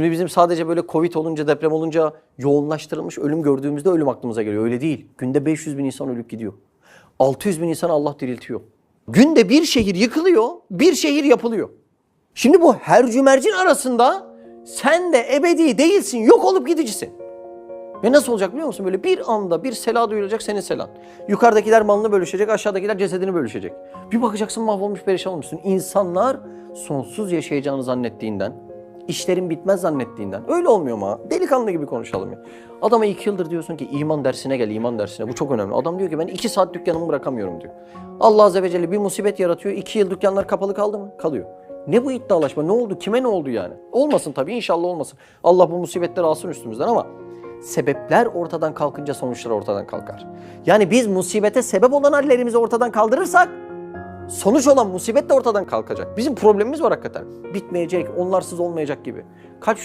Şimdi bizim sadece böyle Covid olunca, deprem olunca yoğunlaştırılmış ölüm gördüğümüzde ölüm aklımıza geliyor. Öyle değil. Günde 500 bin insan ölüp gidiyor. 600 bin insan Allah diriltiyor. Günde bir şehir yıkılıyor, bir şehir yapılıyor. Şimdi bu her cümercin arasında sen de ebedi değilsin, yok olup gidicisin. Ve nasıl olacak biliyor musun? Böyle bir anda bir sela duyulacak senin selan. Yukarıdakiler malını bölüşecek, aşağıdakiler cesedini bölüşecek. Bir bakacaksın mahvolmuş perişan olmuşsun. İnsanlar sonsuz yaşayacağını zannettiğinden, işlerin bitmez zannettiğinden. Öyle olmuyor mu? ha? Delikanlı gibi konuşalım ya. Adama iki yıldır diyorsun ki iman dersine gel, iman dersine. Bu çok önemli. Adam diyor ki ben iki saat dükkanımı bırakamıyorum diyor. Allah Azze ve Celle bir musibet yaratıyor. iki yıl dükkanlar kapalı kaldı mı? Kalıyor. Ne bu iddialaşma? Ne oldu? Kime ne oldu yani? Olmasın tabii inşallah olmasın. Allah bu musibetleri alsın üstümüzden ama sebepler ortadan kalkınca sonuçlar ortadan kalkar. Yani biz musibete sebep olan hallerimizi ortadan kaldırırsak sonuç olan musibet de ortadan kalkacak. Bizim problemimiz var hakikaten. Bitmeyecek, onlarsız olmayacak gibi. Kaç